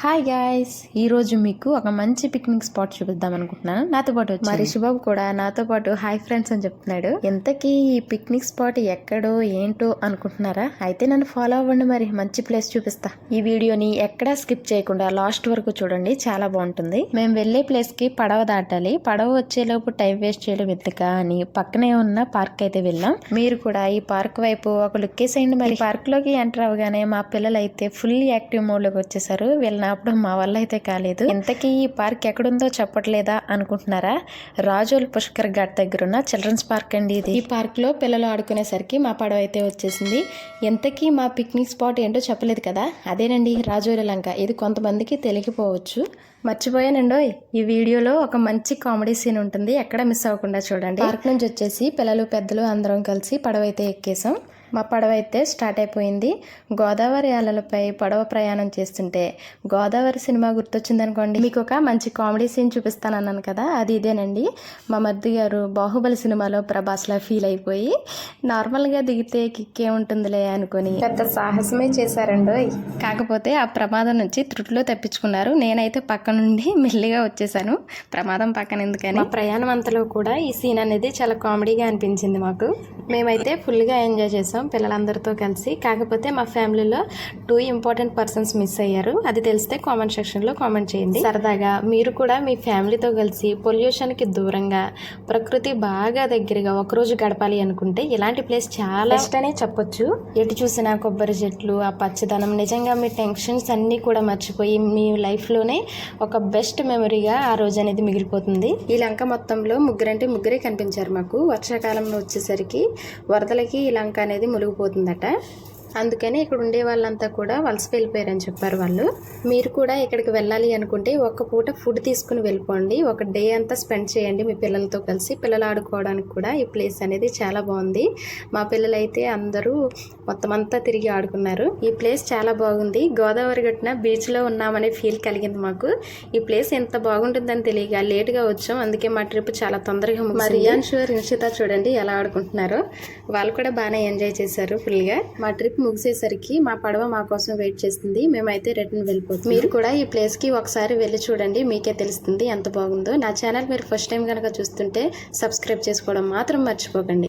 Hi guys ఈరోజు మీకు ఒక మంచి పిక్నిక్ స్పాట్ చూపిద్దాం అనుకుంటున్నాను. నాతో పాటు మరి శుభం కూడా నాతో పాటు హాయ్ ఫ్రెండ్స్ అని చెప్తున్నాడు. ఇంతకీ ఈ పిక్నిక్ స్పాట్ ఎక్కడో ఏంటో అనుకుంటున్నారా? అయితే నన్ను ఫాలో అవ్వండి మరి. మంచి ప్లేస్ చూపిస్తా. ఈ వీడియోని ఎక్కడా స్కిప్ చేయకుండా లాస్ట్ వరకు చూడండి. చాలా బాగుంటుంది. మేము వెళ్ళే ప్లేస్కి పడవ దాటాలి. పడవ వచ్చేలోపు టైం వేస్ట్ చేయడం ఎందుక అని పక్కనే ఉన్న పార్క్ అయితే వెళ్ళాం. మీరు కూడా ఈ పార్క్ వైపు ఒక లుక్ వేసేయండి మరి. పార్క్లోకి ఎంటర్ అవగానే మా పిల్లలు అయితే ఫుల్ యాక్టివ్ మోడ్లోకి వచ్చేసారు. వెళ్ళినప్పుడు మా వల్ల అయితే కాలేదు. ఇంతకీ ఈ పార్క్ ఎక్కడుందో చెప్పట్లేదా అనుకుంటున్నారా? రాజోల్ పుష్కర్ ఘాట్ దగ్గర ఉన్న చిల్డ్రన్స్ పార్క్ అండి ఇది. ఈ పార్క్లో పిల్లలు ఆడుకునేసరికి మా పడవ అయితే వచ్చేసింది. ఎంతకీ మా పిక్నిక్ స్పాట్ ఏంటో చెప్పలేదు కదా? అదేనండి రాజోల లంక. ఇది కొంతమందికి తెలియకపోవచ్చు. మర్చిపోయానండో ఈ వీడియోలో ఒక మంచి కామెడీ సీన్ ఉంటుంది. ఎక్కడ మిస్ అవ్వకుండా చూడండి. పార్క్ నుంచి వచ్చేసి పిల్లలు పెద్దలు అందరం కలిసి పడవ అయితే ఎక్కేసాం. మా పడవ అయితే స్టార్ట్ అయిపోయింది. గోదావరి అలలపై పడవ ప్రయాణం చేస్తుంటే గోదావరి సినిమా గుర్తొచ్చిందనుకోండి. మీకు ఒక మంచి కామెడీ సీన్ చూపిస్తాను అన్నాను కదా అది ఇదేనండి. మా మద్ది గారు బాహుబలి సినిమాలో ప్రభాస్లా ఫీల్ అయిపోయి నార్మల్గా దిగితే కిక్కే ఉంటుందిలే అనుకొని. పెద్ద సాహసమే చేశారండో కాకపోతే ఆ ప్రమాదం నుంచి త్రుటిలో తప్పించుకున్నారు. నేనైతే పక్క నుండి మెల్లిగా వచ్చేసాను. ప్రమాదం పక్కన ఎందుకని? మా ప్రయాణం అంతలో కూడా ఈ సీన్ అనేది చాలా కామెడీగా అనిపించింది మాకు. మేమైతే ఫుల్గా ఎంజాయ్ చేసాం పిల్లలందరితో కలిసి కాకపోతే మా ఫ్యామిలీలో టూ ఇంపార్టెంట్ పర్సన్స్ మిస్ అయ్యారు. అది తెలిస్తే కామెంట్ సెక్షన్లో కామెంట్ చేయండి. సరదాగా మీరు కూడా మీ ఫ్యామిలీతో కలిసి పొల్యూషన్కి దూరంగా ప్రకృతి బాగా దగ్గరగా ఒకరోజు గడపాలి అనుకుంటే ఇలాంటి ప్లేస్ చాలా అనే చెప్పొచ్చు. ఎటు చూసినా కొబ్బరి చెట్లు ఆ పచ్చదనం నిజంగా మీ టెన్షన్స్ అన్నీ కూడా మర్చిపోయి మీ లైఫ్లోనే ఒక బెస్ట్ మెమరీగా ఆ రోజు అనేది మిగిలిపోతుంది. ఈ లంక మొత్తంలో ముగ్గురంటే ముగ్గురే కనిపించారు మాకు. వర్షాకాలంలో వచ్చేసరికి వరదలకి ఈ లంక అనేది మునిగిపోతుందట. అందుకని ఇక్కడ ఉండే వాళ్ళంతా కూడా వలస వెళ్ళిపోయారని చెప్పారు వాళ్ళు. మీరు కూడా ఇక్కడికి వెళ్ళాలి అనుకుంటే ఒక పూట ఫుడ్ తీసుకుని వెళ్ళిపోండి. ఒక డే అంతా స్పెండ్ చేయండి మీ పిల్లలతో కలిసి. పిల్లలు ఆడుకోవడానికి కూడా ఈ ప్లేస్ అనేది చాలా బాగుంది. మా పిల్లలైతే అందరూ మొత్తం అంతా తిరిగి ఆడుకున్నారు. ఈ ప్లేస్ చాలా బాగుంది. గోదావరి గట్టిన బీచ్లో ఉన్నామనే ఫీల్ కలిగింది మాకు. ఈ ప్లేస్ ఎంత బాగుంటుందని తెలియక లేట్గా వచ్చాం. అందుకే మా ట్రిప్ చాలా తొందరగా మరి రియాన్షు నిషిత చూడండి ఎలా ఆడుకుంటున్నారో. వాళ్ళు కూడా బాగానే ఎంజాయ్ చేశారు ఫుల్గా మా ట్రిప్ ముగిసేసరికి మా పడవ మా కోసం వెయిట్ చేస్తుంది. మేమైతే రిటర్న్ వెళ్ళిపోతుంది మీరు కూడా ఈ ప్లేస్కి ఒకసారి వెళ్ళి చూడండి. మీకే తెలుస్తుంది ఎంత బాగుందో. నా ఛానల్ మీరు ఫస్ట్ టైం కనుక చూస్తుంటే సబ్స్క్రైబ్ చేసుకోవడం మాత్రం మర్చిపోకండి.